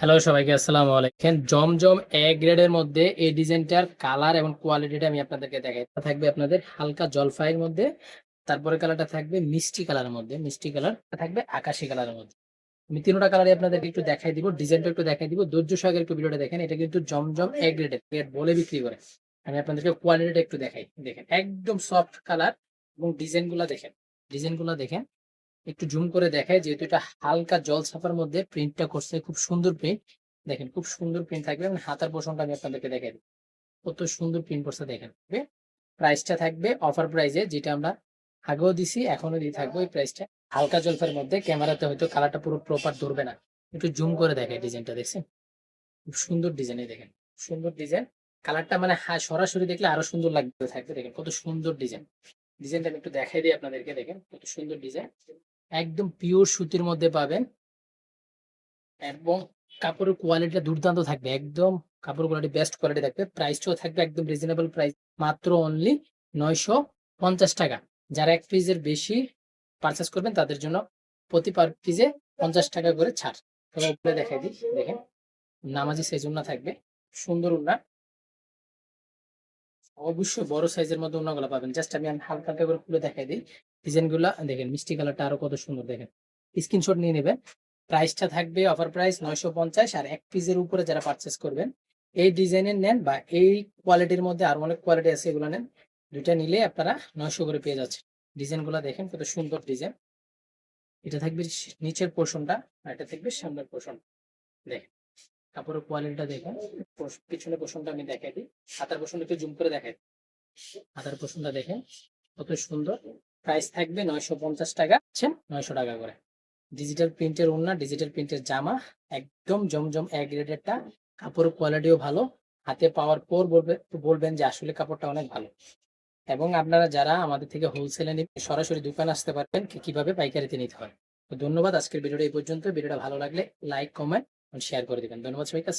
Hello সবাইকে আসসালামু আলাইকুম। জমজম এ গ্রেডের মধ্যে এই ডিজাইনটার কালার এবং কোয়ালিটিটা আমি আপনাদেরকে দেখাই। থাকবে আপনাদের হালকা জলফাইয়ের মধ্যে, তারপরে কালারটা থাকবে মিষ্টি কালারের মধ্যে। মিষ্টি কালার থাকবে আকাশি কালারের মধ্যে। আমি তিনটা কালারে আপনাদেরকে একটু দেখাই দিব ডিজাইনটা একটু দেখাই দিব। ধৈর্য সহকারে একটু ভিডিওটা দেখেন, এটা কিন্তু জমজম এ গ্রেডের গ্রেড বলে বিক্রি করে। আমি আপনাদেরকে কোয়ালিটিটা একটু দেখাই। দেখেন, একদম সফট কালার এবং ডিজাইনগুলো দেখেন। ডিজাইনগুলো দেখেন। একটু জুম করে দেখায় যেহেতু এটা হালকা জল ছাপার মধ্যে প্রিন্টটা করছে, খুব সুন্দর প্রিন্ট দেখেন, খুব সুন্দর প্রিন্ট থাকবে এবং হাতার পোষণটা আমি আপনাদেরকে দেখাই দিই। কত সুন্দর প্রিন্ট করছে, দেখেন প্রাইসটা থাকবে অফার প্রাইসে যেটা আমরা আগেও দিছি এখনও দিয়ে থাকব এই প্রাইসটা হালকা জলফের মধ্যে ক্যামেরাতে হয়তো কালারটা পুরো প্রপার ধরবে না। একটু জুম করে দেখায় ডিজাইনটা দেখছেন? খুব সুন্দর ডিজাইনে দেখেন সুন্দর ডিজাইন কালারটা মানে হ্যাঁ সরাসরি দেখলে আরও সুন্দর লাগবে থাকবে, দেখেন, কত সুন্দর ডিজাইন ডিজাইনটা আমি একটু দেখাই দিই আপনাদেরকে, দেখেন, কত সুন্দর ডিজাইন একদম পিওর সুতির মধ্যে পাবেন। এবং কাপড়ের কোয়ালিটিটা দুর্দান্ত থাকবে, একদম কাপড় কোয়ালিটি বেস্ট কোয়ালিটি থাকবে। প্রাইসটাও থাকবে একদম রিজনেবল প্রাইস মাত্র অনলি নয়শো পঞ্চাশ টাকা। যারা এক পিসের বেশি পারচেস করবেন, তাদের জন্য প্রতি পার পিসে পঞ্চাশ টাকা করে ছাড়। তবে উপরে দেখাই দিই, দেখেন, নামাজি সাইজ উন্না থাকবে, সুন্দর উন্না অবশ্যই বড় সাইজের মধ্যে উন্নাগুলো পাবেন। জাস্ট আমি হালকা হালকা করে খুলে দেখাই দিই। ডিজাইনগুলা দেখেন, মিষ্টি কালারটা আরও কত সুন্দর, দেখেন। স্ক্রিনশট নিয়ে নেবেন। প্রাইসটা থাকবে অফার প্রাইস নয়শো পঞ্চাশ আর এক পিসের উপরে যারা পারচেস করবেন, এই ডিজাইনের নেন বা এই কোয়ালিটির মধ্যে আরও অনেক কোয়ালিটি আছে এগুলো নেন, দুইটা নিলে আপনারা নয়শো করে পেয়ে যাচ্ছেন। ডিজাইনগুলা দেখেন কত সুন্দর ডিজাইন এটা থাকবে নিচের পোর্শনটা আর এটা থাকবে সামনের পোর্শন দেখেন, কাপড়ের কোয়ালিটিটা দেখেন পিছনের পোর্শনটা আমি দেখাই দিই। হাতার পোর্শনটা একটু জুম করে দেখাই হাতার পোর্শনটা দেখেন, কত সুন্দর। প্রাইস থাকবে নয়শো পঞ্চাশ টাকা নয়শো টাকা করে। ডিজিটাল প্রিন্টের ওড়না ডিজিটাল প্রিন্টের জামা, একদম জমজম, এক গ্রেডেরটা কাপড়ের কোয়ালিটিও ভালো। হাতে পাওয়ার পর বলবে, বলবেন যে আসলে কাপড়টা অনেক ভালো। এবং আপনারা যারা আমাদের থেকে হোলসেলে সরাসরি দোকান আসতে পারবেন কীভাবে পাইকারিতে নিতে হয়। তো ধন্যবাদ, আজকের ভিডিওটা এই পর্যন্ত ভিডিওটা ভালো লাগলে লাইক কমেন্ট শেয়ার করে দেবেন। ধন্যবাদ সবাইকে।